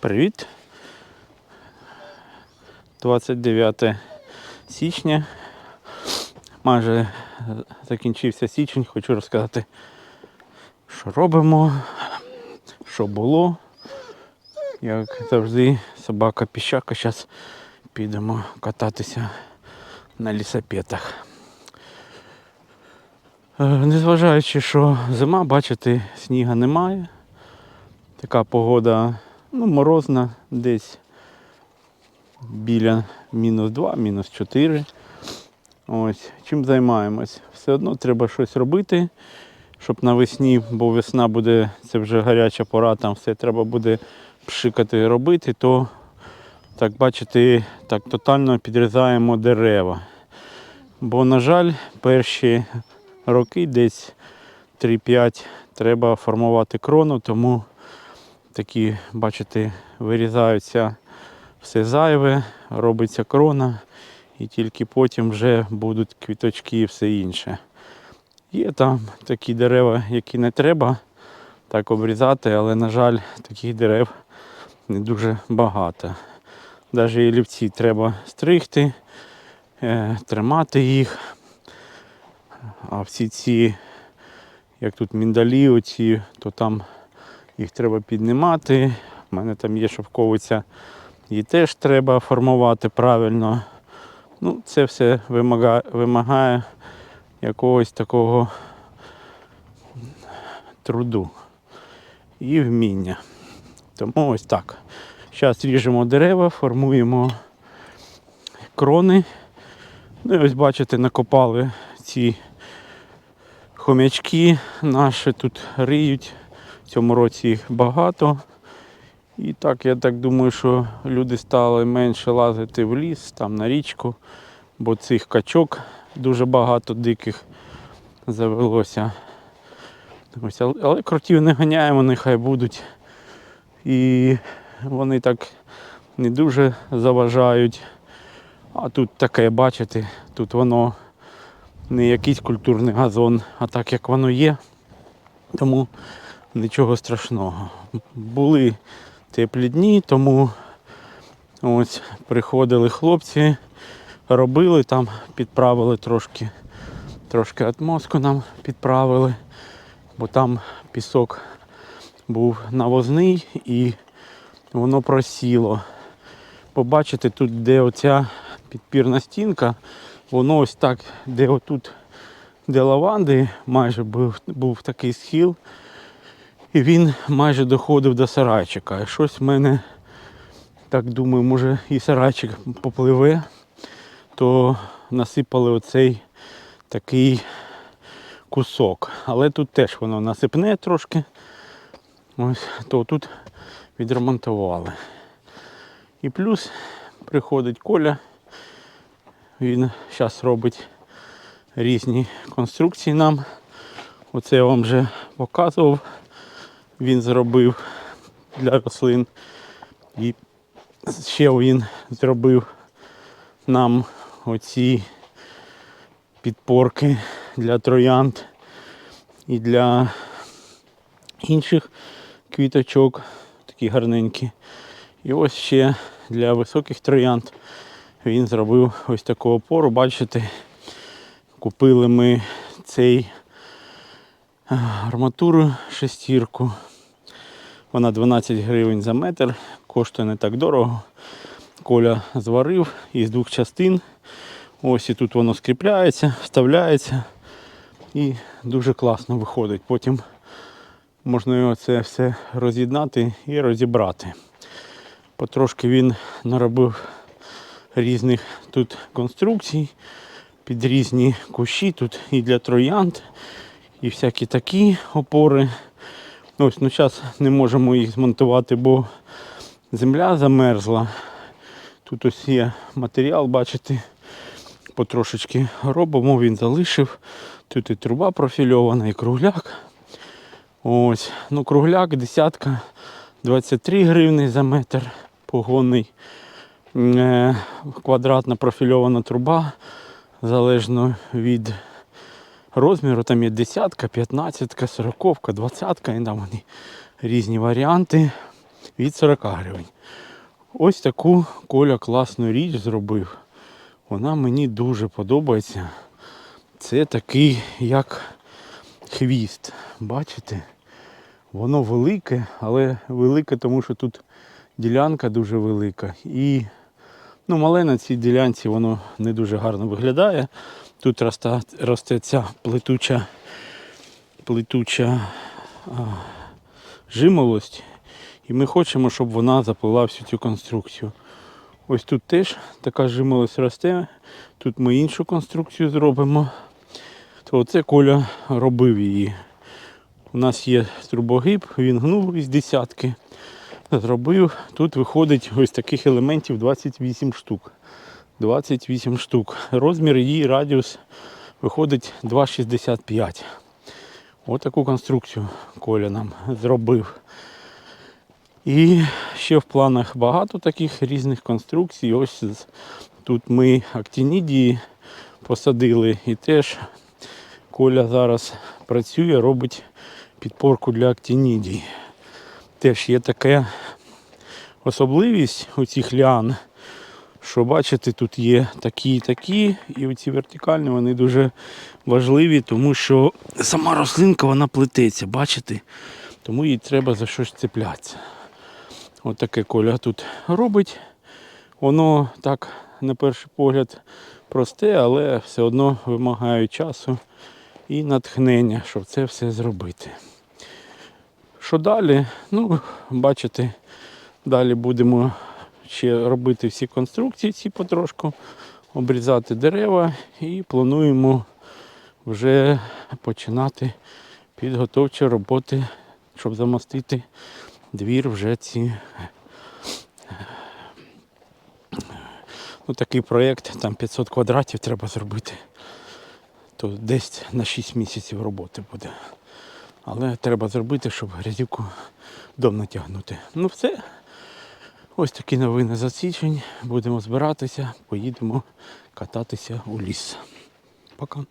Привіт. 29 січня. Майже закінчився січень. Хочу розказати, що робимо, що було. Як завжди, собака піщака. Зараз підемо кататися на лісопетах. Е, Незважаючи, що зима, бачите, сніга немає. Така погода ну, морозна, десь біля мінус 2, мінус 4. Ось, чим займаємось? Все одно треба щось робити, щоб навесні, бо весна буде, це вже гаряча пора, там все треба буде пшикати і робити, то так бачите, так тотально підрізаємо дерева. Бо, на жаль, перші роки, десь 3-5, треба формувати крону, тому такі, бачите, вирізаються все зайве, робиться крона, і тільки потім вже будуть квіточки і все інше. Є там такі дерева, які не треба так обрізати, але, на жаль, таких дерев не дуже багато. Навіть і лівці треба стригти, е, тримати їх. А всі ці, як тут міндалі, оці, то там їх треба піднімати. У мене там є шовковиця, її теж треба формувати правильно. Ну, це все вимагає, вимагає якогось такого труду і вміння. Тому ось так. Зараз ріжемо дерева, формуємо крони. Ну і ось бачите, накопали ці хомячки наші тут риють. В цьому році їх багато. І так, я так думаю, що люди стали менше лазити в ліс, там на річку, бо цих качок дуже багато диких завелося. Ось, але- кротів не ганяємо, нехай будуть. І вони так не дуже заважають. А тут таке, бачите, тут воно не якийсь культурний газон, а так як воно є. Тому нічого страшного. Були теплі дні, тому ось приходили хлопці, робили там, підправили трошки, трошки отмозку нам підправили, бо там пісок був навозний і воно просіло. Побачите, тут, де оця підпірна стінка, воно ось так, де отут, де лаванди, майже був, був такий схил. І він майже доходив до сарайчика. Щось в мене, так думаю, може і сарайчик попливе, то насипали оцей такий кусок. Але тут теж воно насипне трошки. Ось, то тут відремонтували. І плюс приходить Коля. Він зараз робить різні конструкції нам. Оце я вам вже показував. Він зробив для рослин. І ще він зробив нам оці підпорки для троянд і для інших квіточок, такі гарненькі. І ось ще для високих троянд він зробив ось таку опору. Бачите, купили ми цей арматуру шестірку. Вона 12 гривень за метр, коштує не так дорого. Коля зварив із двох частин. Ось і тут воно скріпляється, вставляється і дуже класно виходить. Потім можна його це все роз'єднати і розібрати. Потрошки він наробив різних тут конструкцій під різні кущі. Тут і для троянд, і всякі такі опори. Ось, ну зараз не можемо їх змонтувати, бо земля замерзла. Тут ось є матеріал, бачите, потрошечки робимо, він залишив. Тут і труба профільована, і кругляк. Ось, ну кругляк, десятка, 23 гривні за метр погонний. Е, Квадратна профільована труба, залежно від розміру. Там є десятка, 15, 40, 20, і там вони різні варіанти. від 40 гривень. Ось таку Коля класну річ зробив. Вона мені дуже подобається. Це такий як хвіст. Бачите? Воно велике, але велике, тому що тут ділянка дуже велика. І ну, мале на цій ділянці воно не дуже гарно виглядає. Тут росте, росте ця плетуча, плетуча а, жимолость. І ми хочемо, щоб вона заплила всю цю конструкцію. Ось тут теж така жимолость росте. Тут ми іншу конструкцію зробимо. То оце Коля робив її. У нас є трубогиб, він гнув із десятки. Зробив. Тут виходить ось таких елементів 28 штук. 28 штук. Розмір її радіус виходить 2,65. Ось таку конструкцію Коля нам зробив. І ще в планах багато таких різних конструкцій. Ось тут ми актінідії посадили і теж Коля зараз працює, робить підпорку для актінідій. Теж є така особливість у цих ліан, що бачите, тут є такі і такі, і оці вертикальні вони дуже важливі, тому що сама рослинка вона плететься, бачите? Тому їй треба за щось цеплятися. От таке Коля тут робить. Воно так, на перший погляд, просте, але все одно вимагає часу і натхнення, щоб це все зробити. Що далі? Ну, бачите, далі будемо ще робити всі конструкції ці потрошку, обрізати дерева і плануємо вже починати підготовчі роботи, щоб замостити двір вже ці. Ну, такий проєкт, там 500 квадратів треба зробити. То десь на 6 місяців роботи буде. Але треба зробити, щоб грязюку дом натягнути. Ну все. Ось такі новини за січень. Будемо збиратися, поїдемо кататися у ліс. Пока.